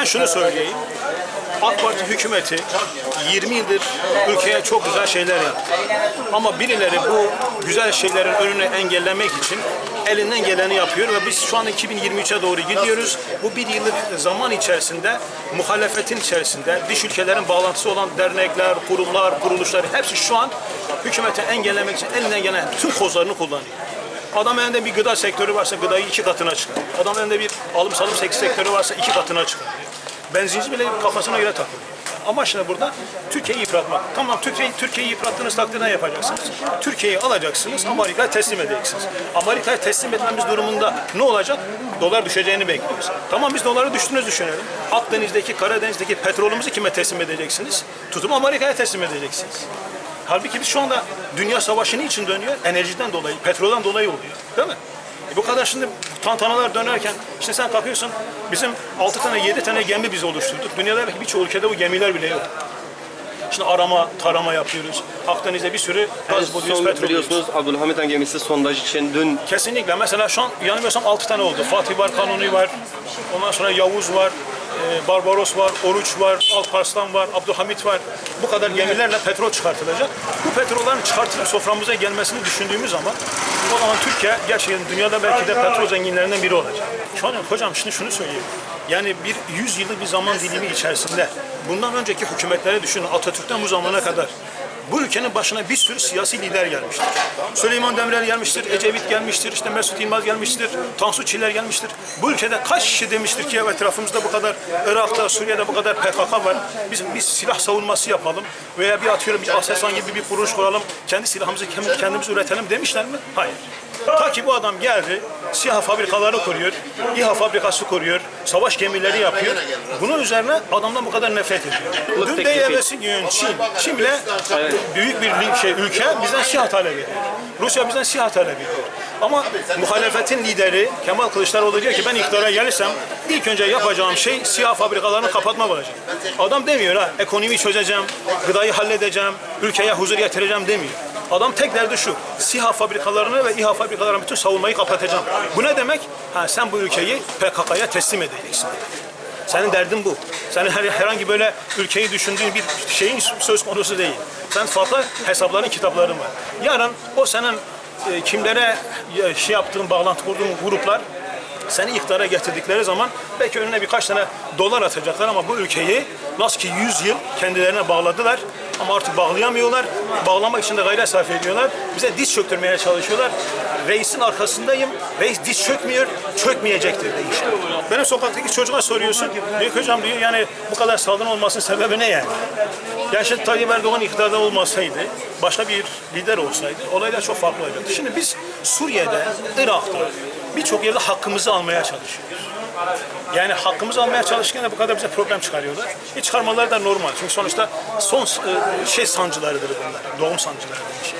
Ben şunu söyleyeyim. AK Parti hükümeti 20 yıldır ülkeye çok güzel şeyler yaptı. Ama birileri bu güzel şeylerin önünü engellemek için elinden geleni yapıyor ve biz şu an 2023'e doğru gidiyoruz. Bu bir yıllık zaman içerisinde muhalefetin içerisinde dış ülkelerin bağlantısı olan dernekler, kurumlar, kuruluşlar hepsi şu an hükümeti engellemek için elinden gelen tüm kozlarını kullanıyor. Adam elinde bir gıda sektörü varsa gıdayı iki katına çıkarıyor. Adam elinde bir alım salım sektörü varsa iki katına çıkarıyor. Benzinci bile kafasına göre takılıyor. Amaç ne burada? Türkiye'yi yıpratmak. Tamam Türkiye'yi Türkiye'yi yıprattığınız takdirde ne yapacaksınız? Türkiye'yi alacaksınız, Amerika'ya teslim edeceksiniz. Amerika'ya teslim etmemiz durumunda ne olacak? Dolar düşeceğini bekliyoruz. Tamam biz doları düştüğünüzü düşünelim. Akdeniz'deki, Karadeniz'deki petrolümüzü kime teslim edeceksiniz? Tutup Amerika'ya teslim edeceksiniz. Halbuki biz şu anda dünya savaşı niçin dönüyor? Enerjiden dolayı, petrolden dolayı oluyor. Değil mi? E bu kadar şimdi tantanalar dönerken, işte sen kalkıyorsun, bizim 6 tane, 7 tane gemi biz oluşturduk. Dünyada belki birçok ülkede bu gemiler bile yok. Şimdi arama, tarama yapıyoruz. Akdeniz'de bir sürü gaz buluyoruz, son petrol buluyoruz. biliyorsunuz Abdülhamit Han gemisi sondaj için dün Kesinlikle. Mesela şu an yanılmıyorsam 6 tane oldu. Fatih var, Kanuni var. Ondan sonra Yavuz var. E, Barbaros var, Oruç var, Alparslan var, Abdülhamit var. Bu kadar gemilerle petrol çıkartılacak. Bu petrollerin çıkartılıp soframıza gelmesini düşündüğümüz zaman o zaman Türkiye gerçekten dünyada belki de petrol zenginlerinden biri olacak. Şu an hocam şimdi şunu söyleyeyim. Yani bir 100 yıllık bir zaman dilimi içerisinde bundan önceki hükümetlere düşünün Atatürk'ten bu zamana kadar bu ülkenin başına bir sürü siyasi lider gelmiştir. Süleyman Demirel gelmiştir, Ecevit gelmiştir, işte Mesut Yılmaz gelmiştir, Tansu Çiller gelmiştir. Bu ülkede kaç kişi demiştir ki evet etrafımızda bu kadar Irak'ta, Suriye'de bu kadar PKK var. Biz, biz silah savunması yapalım veya bir atıyorum bir Aselsan gibi bir kuruluş kuralım, kendi silahımızı kendimiz üretelim demişler mi? Hayır. Ta ki bu adam geldi, siyah fabrikaları kuruyor, İHA fabrikası kuruyor, savaş gemileri yapıyor. Bunun üzerine adamdan bu kadar nefret ediyor. Dün de evvelsi gün Çin, Çin bile büyük bir şey, ülke bizden SİHA talep ediyor. Rusya bizden SİHA talep ediyor. Ama muhalefetin lideri Kemal Kılıçdaroğlu diyor ki ben iktidara gelirsem ilk önce yapacağım şey SİHA fabrikalarını kapatmak olacak. Adam demiyor ha ekonomiyi çözeceğim, gıdayı halledeceğim, ülkeye huzur getireceğim demiyor. Adam tek derdi şu, SİHA fabrikalarını ve İHA fabrikalarını bütün savunmayı kapatacağım. Bu ne demek? Ha sen bu ülkeyi PKK'ya teslim edeceksin. Senin derdin bu. Senin her, herhangi böyle ülkeyi düşündüğün bir şeyin söz konusu değil. Sen farklı hesapların, kitapların var. Yarın o senin e, kimlere e, şey yaptığın, bağlantı kurduğun gruplar seni iktidara getirdikleri zaman belki önüne birkaç tane dolar atacaklar ama bu ülkeyi nasıl ki 100 yıl kendilerine bağladılar ama artık bağlayamıyorlar. Bağlamak için de gayret sarf ediyorlar. Bize diz çöktürmeye çalışıyorlar. Reisin arkasındayım. Reis diz çökmüyor, çökmeyecektir de inşallah. Benim sokaktaki çocuğa soruyorsun. Diyor hocam diyor yani bu kadar saldırı olmasının sebebi ne yani? Yani şimdi Tayyip Erdoğan iktidarda olmasaydı, başka bir lider olsaydı olaylar çok farklı olacaktı. Şimdi biz Suriye'de, Irak'ta birçok yerde hakkımızı almaya çalışıyoruz. Yani hakkımızı almaya çalışırken de bu kadar bize problem çıkarıyorlar. E çıkarmaları da normal. Çünkü sonuçta son e, şey sancılarıdır bunlar. Doğum sancıları dediğim şey.